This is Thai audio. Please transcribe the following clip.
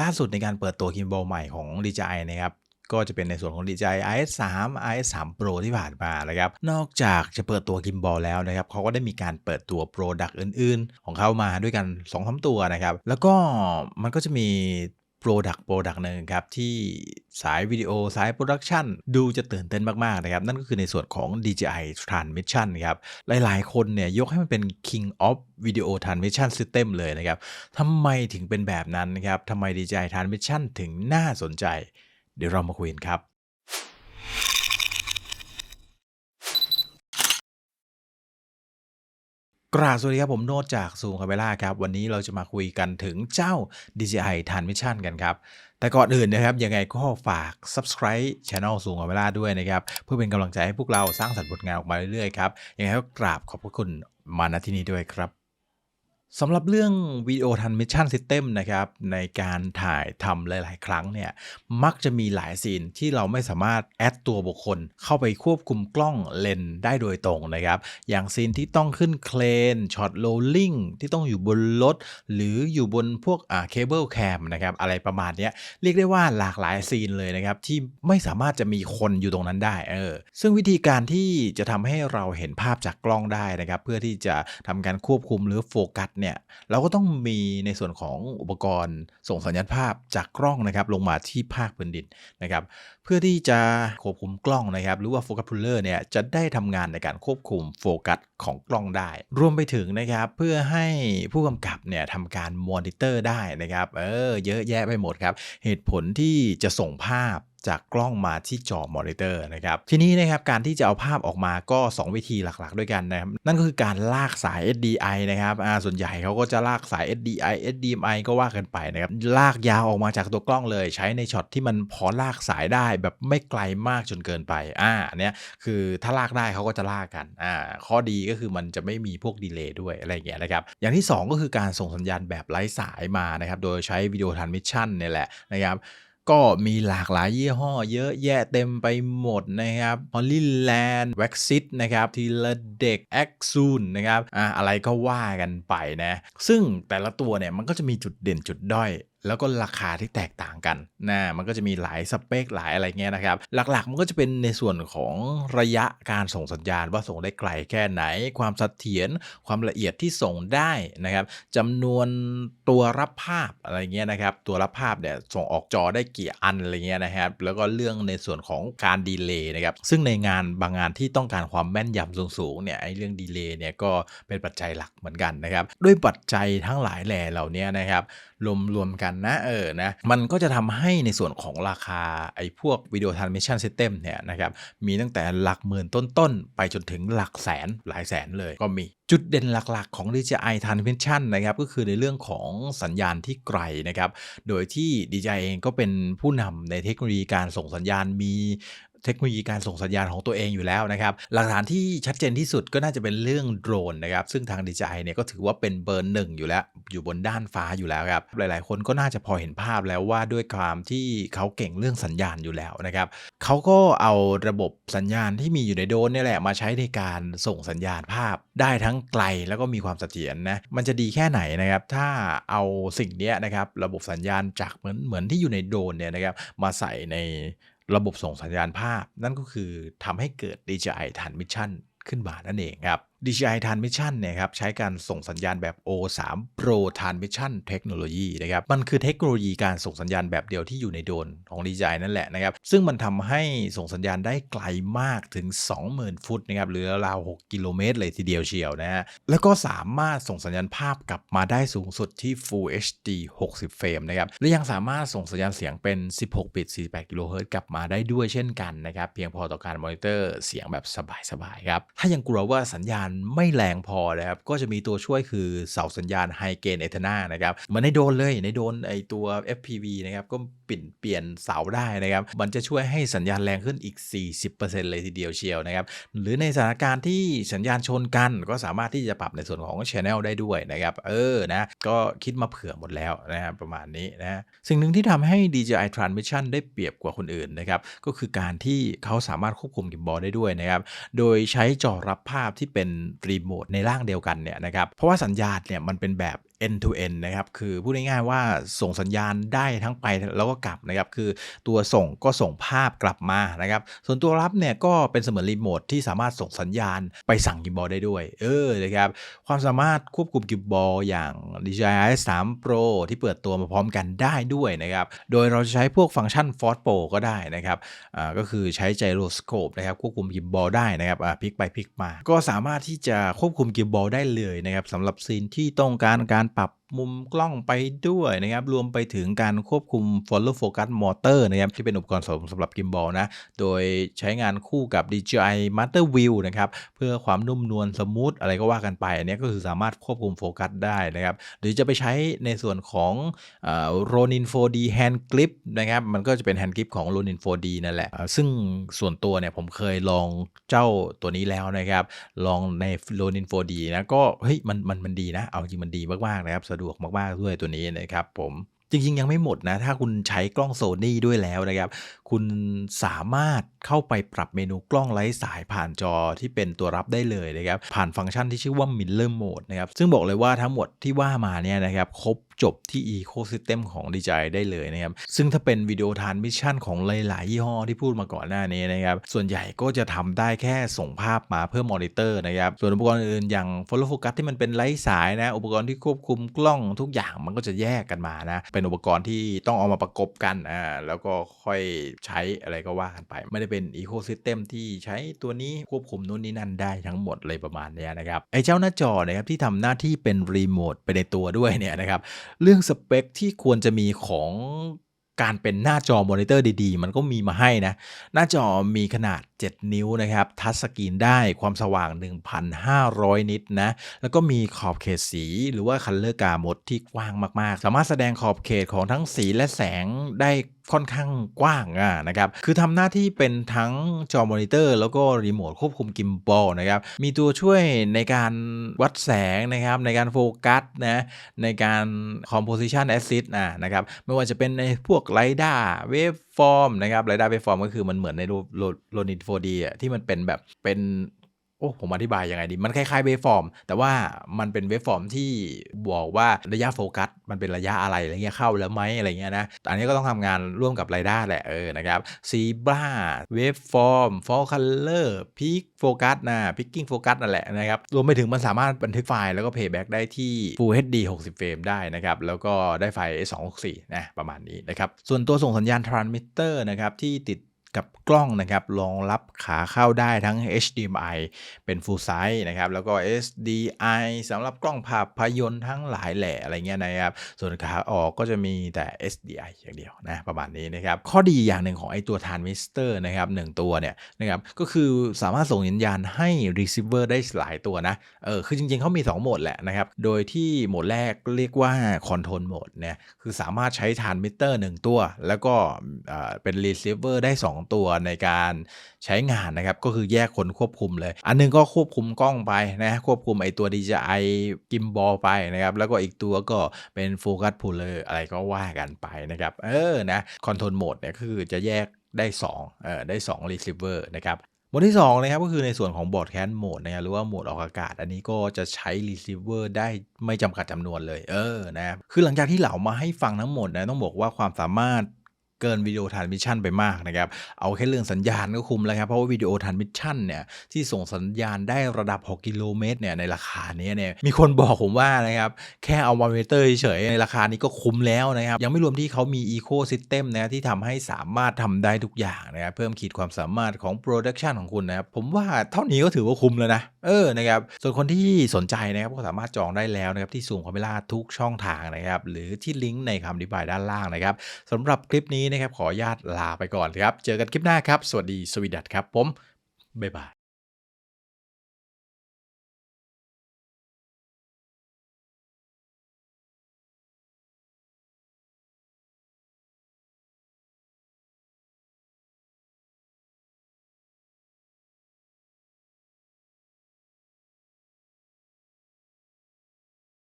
ล่าสุดในการเปิดตัวกิมบอลใหม่ของ DJI นะครับก็จะเป็นในส่วนของ DJI IS3 IS3 Pro ที่ผ่านมานะครับ นอกจากจะเปิดตัวกิมบอลแล้วนะครับเขาก็ได้มีการเปิดตัว Product อื่น ๆ ของเขามาด้วยกัน2-3ตัวนะครับ แล้วก็มันก็จะมี Product Product หนึ่งครับ ที่สายวิดีโอสายโปรดักชันดูจะตื่นเต้นมาก ๆ นะครับ นั่นก็คือในส่วนของ DJI Transmission ครับ หลาย ๆ คนเนี่ยยกให้มันเป็น King of Video Transmission System เลยนะครับทำไมถึงเป็นแบบนั้นนะครับทำไม DJI Transmission ถึงน่าสนใจ เดี๋ยวเรามาคุยกันครับ กราบสวัสดีครับผมโนดจากซูมคาเมล่าครับ วันนี้เราจะมาคุยกันถึงเจ้า DJI Transmission กันครับ แต่ก่อนอื่นนะครับ ยังไงก็ฝาก subscribe Channel ซูมคาเมล่าด้วยนะครับ เพื่อเป็นกำลังใจให้พวกเราสร้างสรรค์ผลงานออกมาเรื่อยๆครับ ยังไงก็กราบขอบพระคุณมาณที่นี้ด้วยครับ สำหรับเรื่องวิดีโอทันมิชชั่นซิสเต็มนะครับในการถ่ายทำหลาย ๆ ครั้งเนี่ยมักจะมีหลายซีนที่เราไม่สามารถแอดตัวบุคคล เข้าไปควบคุมกล้องเลนได้โดยตรงนะครับอย่างซีนที่ต้องขึ้นเครนช็อตโรลลิ่งที่ต้องอยู่บนรถ หรืออยู่บนพวกอ่าเคเบิลแคมนะครับอะไรประมาณนี้เรียกได้ว่าหลากหลายซีนเลยนะครับที่ไม่สามารถจะมีคนอยู่ตรงนั้นได้เออซึ่งวิธีการที่จะทำให้เราเห็นภาพจากกล้องได้นะครับเพื่อที่จะทำการควบคุมหรือโฟกัสเนี่ยเราก็ต้องมีในส่วนของอุปกรณ์ส่งสัญญาณภาพจากกล้องนะครับลงมาที่ภาคพื้นดินนะครับเพื่อที่จะควบคุมกล้องนะครับหรือว่าโฟกัสพูลเลอร์เนี่ยจะได้ทำงานในการควบคุมโฟกัสของกล้องได้ รวมไปถึงนะครับเพื่อให้ผู้กำกับเนี่ยทำการมอนิเตอร์ได้นะครับเออเยอะแยะไปหมดครับเหตุผลที่จะส่งภาพ จากกล้องมาที่จอมอนิเตอร์นะครับทีนี้นะครับการที่จะเอาภาพออกมาก็ 2 วิธีหลักๆ ด้วยกันนะครับนั่นก็คือการลากสาย SDI นะครับอ่าส่วนใหญ่เขาก็จะลากสาย SDI SDMI ก็ว่ากันไปนะครับลากยาวออกมาจากตัวกล้องเลยใช้ในช็อตที่มันพอลากสายได้แบบไม่ไกลมากจนเกินไปอ่าอันเนี้ยคือถ้าลากได้เขาก็จะลากกันอ่าข้อดีก็คือมันจะไม่มีพวกดีเลย์ด้วยอะไรอย่างเงี้ยนะครับอย่างที่ 2 ก็คือการส่งสัญญาณแบบไร้สายมานะครับโดยใช้วิดีโอทรานมิชชั่นเนี่ยแหละนะครับ ก็มีหลากหลายยี่ห้อเยอะแยะเต็มไปหมดนะครับ Hollyland w a x i t นะครับทีละเด็ก a x o o n นะครับอะอะไรก็ว่ากันไปนะ ซึ่งแต่ละตัวเนี่ยมันก็จะมีจุดเด่นจุดด้อยแล้วก็ราคาที่แตกต่างกันนะมันก็จะมีหลายสเปคหลายอะไรเงี้ยนะครับ หลักๆ มันก็จะเป็นในส่วนของระยะการส่งสัญญาณว่าส่งได้ไกลแค่ไหน ความเสถียรความละเอียดที่ส่งได้นะครับจำนวนตัวรับภาพอะไรเงี้ยนะครับ ตัวรับภาพเนี่ยส่งออกจอได้กี่อันอะไรเงี้ยนะครับ แล้วก็เรื่องในส่วนของการดีเลย์นะครับ ซึ่งในงานบางงานที่ต้องการความแม่นยำสูงๆเนี่ยไอ้เรื่องดีเลย์เนี่ยก็เป็นปัจจัยหลักเหมือนกันนะครับ ด้วยปัจจัยทั้งหลายแหล่เหล่านี้นะครับรวมรวมกันนะเออนะมันก็จะทำให้ในส่วนของราคาไอ้พวกวิดีโอทรานมิชชั่นซิสเต็มเนี่ยนะครับมีตั้งแต่หลักหมื่นต้นๆ ไปจนถึงหลักแสนหลายแสนเลยก็มีจุดเด่นหลักๆ ของ DJI Transmission นะครับก็คือในเรื่องของสัญญาณที่ไกลนะครับโดยที่ DJI เองก็เป็นผู้นำในเทคโนโลยีการส่งสัญญาณมี เทคโนโลยีการส่งสัญญาณของตัวเองอยู่แล้วนะครับ หลักฐานที่ชัดเจนที่สุดก็น่าจะเป็นเรื่องโดรนนะครับ ซึ่งทาง DJI เนี่ยก็ถือว่าเป็นเบอร์หนึ่งอยู่แล้ว อยู่บนด้านฟ้าอยู่แล้วครับ หลาย ๆ คนก็น่าจะพอเห็นภาพแล้วว่าด้วยความที่เขาเก่งเรื่องสัญญาณอยู่แล้วนะครับเขาก็เอาระบบสัญญาณที่มีอยู่ในโดรนนี่แหละมาใช้ในการส่งสัญญาณภาพ ได้ทั้งไกลแล้วก็มีความเสถียรนะมันจะดีแค่ไหนนะครับ ถ้าเอาสิ่งนี้นะครับระบบสัญญาณจากเหมือนเหมือนที่อยู่ในโดรนเนี่ยนะครับมาใส่ใน ระบบส่งสัญญาณภาพ นั่นก็คือทำให้เกิด DJI Transmission ขึ้นมานั่นเองครับ DJI Transmission เนี่ยครับใช้การส่งสัญญาณแบบ O3 Pro Transmission Technology นะครับมันคือเทคโนโลยีการส่งสัญญาณแบบเดียวที่อยู่ในโดรนของ DJI นั่นแหละนะครับซึ่งมันทำให้ส่งสัญญาณได้ไกลมากถึง 20,000 ฟุตนะครับหรือราว6กิโลเมตรเลยทีเดียวเชียวนะฮะแล้วก็สามารถส่งสัญญาณภาพกลับมาได้สูงสุดที่ Full HD 60 เฟรมนะครับและยังสามารถส่งสัญญาณเสียงเป็น 16 บิต 48 กิโลเฮิรตซ์กลับมาได้ด้วยเช่นกันนะครับเพียงพอต่อการมอนิเตอร์เสียงแบบสบายๆครับถ้ายังกลัวว่าสัญญาณไม่แรงพอนะครับ ก็จะมีตัวช่วยคือเสาสัญญาณไฮเกนเอทนานะครับมือนในโดนเลยในโดนไอตัว FPV นะครับ ก็เปลี่ยนเปลี่ยนเสาได้นะครับ มันจะช่วยให้สัญญาณแรงขึ้นอีก 40%เลยทีเดียวเชียวนะครับ หรือในสถานการณ์ที่สัญญาณชนกัน ก็สามารถที่จะปรับในส่วนของ Channel ได้ด้วยนะครับ เออนะ ก็คิดมาเผื่อหมดแล้วนะครับประมาณนี้นะสิ่งหนึ่งที่ทำให้ DJI Transmission ได้เปรียบกว่าคนอื่นนะครับ ก็คือการที่เขาสามารถควบคุมกิมบอลได้ด้วยนะครับ โดยใช้จอรับภาพที่เป็นรีโมทในร่างเดียวกันเนี่ยนะครับเพราะว่าสัญญาณเนี่ยมันเป็นแบบ end to end นะครับคือพูดง่ายๆว่าส่งสัญญาณได้ทั้งไปแล้วก็กลับนะครับคือตัวส่งก็ส่งภาพกลับมานะครับส่วนตัวรับเนี่ยก็เป็นเสมือนรีโมทที่สามารถส่งสัญญาณไปสั่งกิมบอลได้ด้วย เออนะครับความสามารถควบคุมกิมบอลอย่าง DJI 3 Pro ที่เปิดตัวมาพร้อมกันได้ด้วยนะครับโดยเราจะใช้พวกฟังก์ชัน Force Pro ก็ได้นะครับอ่าก็คือใช้ไจโรสโคปนะครับควบคุมกิมบอลได้นะครับอ่าพลิกไปพลิกมา ก็สามารถที่จะควบคุมกิมบอลได้เลยนะครับสำหรับซีนที่ต้องการการปรับมุมกล้องไปด้วยนะครับ รวมไปถึงการควบคุม follow focus motor นะครับ ที่เป็นอุปกรณ์สมสำหรับกิมบอลนะ โดยใช้งานคู่กับ DJI Master View นะครับ เพื่อความนุ่มนวลสมูทอะไรก็ว่ากันไป อันนี้ก็คือสามารถควบคุมโฟกัสได้นะครับ หรือจะไปใช้ในส่วนของเอ่อ Ronin 4D Hand Grip นะครับ มันก็จะเป็น Hand Grip ของ Ronin 4D นั่นแหละ ซึ่งส่วนตัวเนี่ยผมเคยลองเจ้าตัวนี้แล้วนะครับ ลองใน Ronin 4D นะ ก็เฮ้ยมันมันมันดีนะ เอาจริงมันดีมากๆนะครับะดวกมากๆด้วยตัวนี้นะครับผมจริงๆ ยังไม่หมดนะ ถ้าคุณใช้กล้องโซนี่ด้วยแล้วนะครับคุณสามารถเข้าไปปรับเมนูกล้องไร้สายผ่านจอที่เป็นตัวรับได้เลยนะครับ ผ่านฟังก์ชันที่ชื่อว่า Miller Mode นะครับ ซึ่งบอกเลยว่าทั้งหมดที่ว่ามาเนี่ยนะครับครบจบที่ Ecosystem ของ DJI ได้เลยนะครับ ซึ่งถ้าเป็นวิดีโอทานมิชชั่นของหลาย ๆ ยี่ห้อที่พูดมาก่อนหน้านี้นะครับ ส่วนใหญ่ก็จะทำได้แค่ส่งภาพมาเพื่อมอนิเตอร์นะครับ ส่วนอุปกรณ์อื่นอย่าง Follow Focus ที่มันเป็นไร้สายนะ อุปกรณ์ที่ควบคุมกล้องทุกอย่างมันก็จะแยกกันมานะ เป็นอุปกรณ์ที่ต้องเอามาประกบกันอ่าแล้วก็ค่อยใช้อะไรก็ว่ากันไป ไม่ได้เป็นอีโคซิสเต็มที่ใช้ตัวนี้ควบคุมนู่นนี่นั่นได้ทั้งหมดเลยประมาณนี้นะครับไอ้เจ้าหน้าจอนะครับที่ทำหน้าที่เป็นรีโมทไปในตัวด้วยเนี่ยนะครับเรื่องสเปคที่ควรจะมีของการเป็นหน้าจอมอนิเตอร์ดีๆ มันก็มีมาให้นะ หน้าจอมีขนาด7 นิ้วนะครับทัชสกรีนได้ความสว่าง 1,500 นิตนะ แล้วก็มีขอบเขตสีหรือว่าคัลเลอร์กา o ดที่กว้างมาก ๆ สามารถแสดงขอบเขตของทั้งสีและแสงได้ค่อนข้างกว้างอะนะครับ คือทำหน้าที่เป็นทั้งจอมอนิเตอร์ แล้วก็รีโมทควบคุมกิมบอลนะครับ มีตัวช่วยในการวัดแสงนะครับ ในการโฟกัสนะ ในการ composition assist อะนะครับ ไม่ว่าจะเป็นในพวกไลด้าเวฟ ฟอร์มนะครับไรด้าเวฟฟอร์มก็คือมันเหมือนในรูปโลนิน 4D อะที่มันเป็นแบบเป็น อ้ผมอธิบายยังไงดี มันคล้ายๆเวฟฟอร์ม แต่ว่ามันเป็นเวฟฟอร์มที่บอกว่าระยะโฟกัส มันเป็นระยะอะไรอะไรเงี้ยเข้าแล้วไหมอะไรเงี้ยนะอันนี้ก็ต้องทำงานร่วมกับไรด้าแหละเออนะครับซีบราเวฟฟอร์มฟอลคัลเลอร์พิกโฟกัสนะพิกกิ้งโฟกัสนั่นแหละนะครับรวมไปถึงมันสามารถบันทึกไฟล์แล้วก็เพย์แบ็กได้ที่ Full HD 60 เฟรมได้นะครับแล้วก็ได้ไฟล์ 264นะประมาณนี้นะครับส่วนตัวส่งสัญญาณทรานมิเตอร์นะครับที่ติด กับกล้องนะครับรองรับขาเข้าได้ทั้ง HDMI เป็น Full Size นะครับ แล้วก็ SDI สำหรับกล้องภาพยนตร์ทั้งหลายแหล่อะไรเงี้ยนะครับ ส่วนขาออกก็จะมีแต่ SDI อย่างเดียวนะประมาณนี้นะครับ ข้อดีอย่างหนึ่งของไอตัวทานมิสเตอร์นะครับหนึ่งตัวเนี่ยนะครับก็คือสามารถส่งสัญญาณให้ receiver ได้หลายตัวนะเออคือจริงๆเขามี 2 โหมดแหละนะครับ โดยที่โหมดแรกเรียกว่า Control Mode เนี่ยคือสามารถใช้ทานมิเตอร์1ตัว แล้วก็เอ่อเป็น receiver ได้ 2ตัวในการใช้งานนะครับก็คือแยกคนควบคุมเลย อันหนึงก็ควบคุมกล้องไปนะควบคุมไอตัว DJI Gimbal ไปนะครับแล้วก็อีกตัวก็เป็นโฟกัสพูลเลอร์อะไรก็ว่ากันไปนะครับเออนะคอนโทรลโหมดเนี่ยคือจะแยกได้2เออได้2 receiver นะครับโหมดที่2นะครับก็คือในส่วนของบอร์ดแคสโหมดนะครับหรือว่าโหมดออกอากาศ อันนี้ก็จะใช้ receiver ได้ไม่จำกัดจำนวนเลย เออนะคือหลังจากที่เหล่ามาให้ฟังทั้งหมดนะต้องบอกว่าความสามารถ เกินวิดีโอทรานมิชชั่นไปมากนะครับเอาแค่เรื่องสัญญาณก็คุ้มแล้วครับเพราะว่าวิดีโอทรานมิชชั่นเนี่ยที่ส่งสัญญาณได้ระดับ 6 กิโลเมตรเนี่ยในราคานี้เนี่ยมีคนบอกผมว่านะครับแค่เอามอนิเตอร์เฉยในราคานี้ก็คุ้มแล้วนะครับยังไม่รวมที่เขามีอีโคซิสเต็มนะที่ทำให้สามารถทำได้ทุกอย่างนะครับเพิ่มขีดความสามารถของโปรดักชันของคุณนะครับผมว่าเท่านี้ก็ถือว่าคุ้มแล้วนะเออนะครับส่วนคนที่สนใจนะครับก็สามารถจองได้แล้วนะครับที่ซูมคาเมล่าทุกช่องทางนะครับหรือที่ลิงก์ในคำอธิบายด้านล่างนะครับสำหรับคลิปนี้นะครับขออนุญาตลาไปก่อนครับ เจอกันคลิปหน้าครับ สวัสดีสวีดัตครับผม บ๊ายบาย